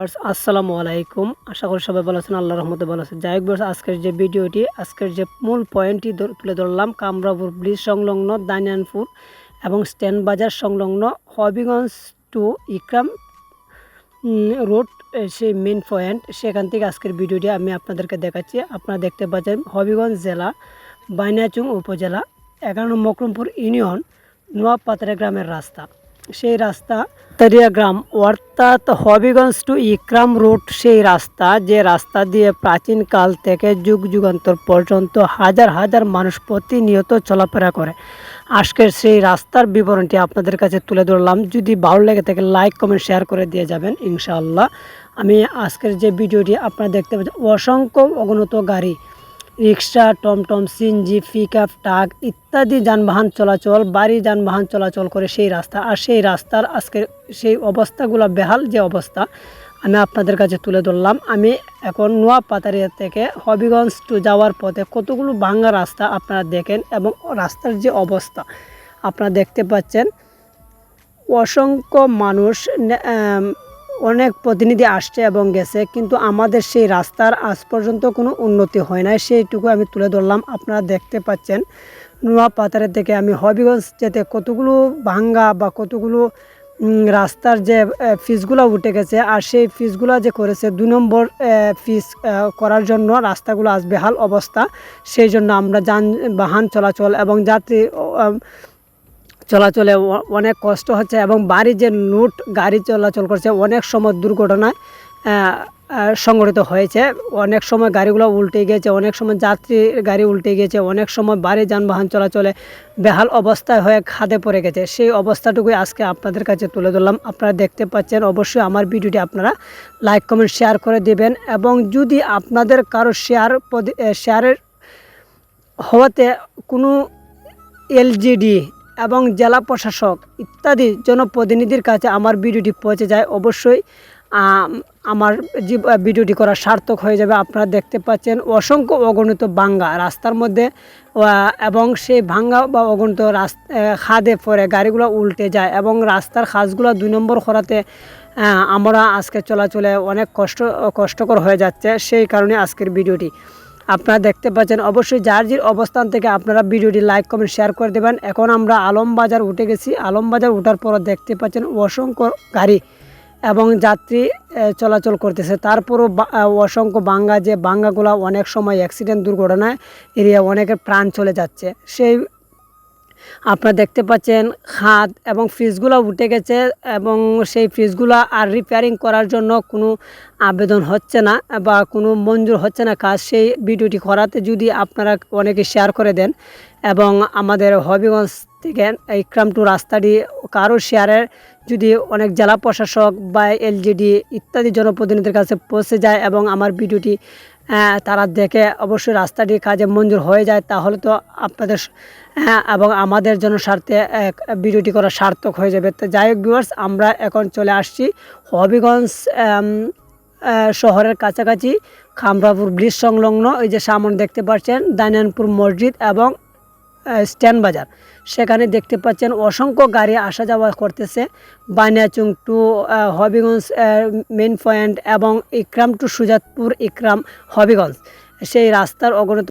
Viewers, আসসালামু আলাইকুম। আশা করি সবাই ভালো আছেন আল্লাহ রহমতে ভালো আছেন। যাই হোক viewers, আজকের যে ভিডিওটি আজকের যে মূল পয়েন্টটি তুলে ধরলাম কামরাপুর ব্রিজ সংলগ্ন দানিয়ানপুর এবং স্ট্যান্ড বাজার সংলগ্ন হবিগঞ্জ টু ইকরাম রোড সেই মেন পয়েন্ট সেখান থেকে আজকের ভিডিওটি আমি আপনাদেরকে দেখাচ্ছি। আপনারা দেখতে পাচ্ছেন হবিগঞ্জ জেলা বাইনাচুং উপজেলা এগারো মকরমপুর ইউনিয়ন নোয়াপাতরা গ্রামের রাস্তা। সেই রাস্তা গ্রাম। অর্থাৎ হবিগঞ্জ টু ইকরাম রোড সেই রাস্তা, যে রাস্তা দিয়ে প্রাচীনকাল থেকে যুগ যুগান্তর পর্যন্ত হাজার হাজার মানুষ প্রতিনিয়ত চলাফেরা করে। আজকের সেই রাস্তার বিবরণটি আপনাদের কাছে তুলে ধরলাম। যদি ভালো লেগে থাকে লাইক কমেন্ট শেয়ার করে দিয়ে যাবেন, ইনশাআল্লাহ। আমি আজকের যে ভিডিওটি আপনারা দেখতে পাচ্ছেন, অসংখ্য অগণত গাড়ি রিক্সা, টমটম সিনজি পিকআপ, ট্রাক ইত্যাদি যানবাহন চলাচল, বাড়ি যানবাহন চলাচল করে সেই রাস্তা। আর সেই রাস্তার আজকে সেই অবস্থাগুলো বেহাল যে অবস্থা, আমি আপনাদের কাছে তুলে ধরলাম। আমি এখন নোয়া পাতারিয়া থেকে হবিগঞ্জ টু যাওয়ার পথে কতগুলো ভাঙ্গা রাস্তা আপনারা দেখেন এবং রাস্তার যে অবস্থা, আপনারা দেখতে পাচ্ছেন। অসংখ্য মানুষ অনেক প্রতিনিধি আসছে এবং গেছে, কিন্তু আমাদের সেই রাস্তার আজ পর্যন্ত কোনো উন্নতি হয় নাই। সেইটুকু আমি তুলে ধরলাম, আপনারা দেখতে পাচ্ছেন। নোয়া পাতারে থেকে আমি হবিগঞ্জ যেতে কতগুলো ভাঙ্গা বা কতগুলো রাস্তার যে ফিসগুলো উঠে গেছে, আর সেই ফিসগুলো যে করেছে, দু নম্বর ফিস করার জন্য রাস্তাগুলো আজ বেহাল অবস্থা। সেই জন্য আমরা যানবাহন চলাচল এবং যাত্রী চলাচলে অনেক কষ্ট হচ্ছে এবং বাড়ি যে লুট গাড়ি চলাচল করছে অনেক সময় আহ, সংঘটিত হয়েছে। অনেক সময় গাড়িগুলো উল্টে গিয়েছে অনেক সময় যাত্রী গাড়ি উল্টে গিয়েছে অনেক সময় বাড়ি যানবাহন চলাচলে বেহাল অবস্থায় হয়ে খাদে পড়ে গেছে। সেই অবস্থাটুকুই আজকে আপনাদের কাছে তুলে ধরলাম। আপনারা দেখতে পাচ্ছেন অবশ্যই আমার ভিডিওটি আপনারা লাইক কমেন্ট শেয়ার করে দেবেন এবং যদি আপনাদের কারও শেয়ার শেয়ারের হওয়াতে কোনো এলজিডি এবং জেলা প্রশাসক ইত্যাদি জনপ্রতিনিধির কাছে আমার ভিডিওটি পৌঁছে যায়। অবশ্যই আমার যে ভিডিওটি করা সার্থক হয়ে যাবে। আপনারা দেখতে পাচ্ছেন অসংখ্য অগণিত বাঙ্গা রাস্তার মধ্যে এবং সেই ভাঙ্গা বা অগণিত রাস্তা খাদে পরে গাড়িগুলো উল্টে যায় এবং রাস্তার খাসগুলো দুই নম্বর করাতে আমরা আজকে চলাচলে অনেক কষ্ট, কষ্টকর হয়ে যাচ্ছে। সেই কারণে আজকের ভিডিওটি আপনারা দেখতে পাচ্ছেন, অবশ্যই যার অবস্থান থেকে আপনারা ভিডিওটি লাইক, কমেন্ট শেয়ার করে দেবেন। এখন আমরা আলমবাজার উঠে গেছি। আলমবাজার উঠার পর দেখতে পাচ্ছেন অসংখ্য গাড়ি এবং যাত্রী চলাচল করতেছে। তারপরও অসংখ্য বাঙ্গা, যে বাঙ্গাগুলো অনেক সময় অ্যাক্সিডেন্ট দুর্ঘটনায় এরিয়া অনেকের প্রাণ চলে যাচ্ছে। সেই আপনারা দেখতে পাচ্ছেন খাদ এবং ফ্রিজগুলো উঠে গেছে এবং সেই ফ্রিজগুলো আর রিপেয়ারিং করার জন্য কোনো আবেদন হচ্ছে না বা কোনো মঞ্জুর হচ্ছে না কাজ। সেই ভিডিওটি করাতে যদি আপনারা অনেকে শেয়ার করে দেন এবং আমাদের হবিগঞ্জ থেকে ইকরাম টু রাস্তাটি কারও শেয়ারের যদি অনেক জেলা প্রশাসক বা এলজিডি ইত্যাদি জনপ্রতিনিধির কাছে পৌঁছে যায় এবং আমার ভিডিওটি তারা দেখে অবশ্যই রাস্তাটি কাজে মঞ্জুর হয়ে যায়। তাহলে তো আপনাদের হ্যাঁ, এবং আমাদের জন্য স্বার্থে ভিডিওটি করা সার্থক হয়ে যাবে। তো যাই হোক ভিউয়ার্স আমরা এখন চলে আসছি হবিগঞ্জ শহরের কাছাকাছি খামরাপুর ব্রিজ সংলগ্ন। এই যে সামন দেখতে পাচ্ছেন দানিয়ানপুর মসজিদ এবং স্ট্যান্ড বাজার। সেখানে দেখতে পাচ্ছেন অসংখ্য গাড়ি আসা যাওয়া করতেছে। বাইনাচুং টু হবিগঞ্জ মেন পয়েন্ট এবং ইকরাম টু সুজাতপুর, ইকরাম, হবিগঞ্জ। সেই রাস্তার অগণিত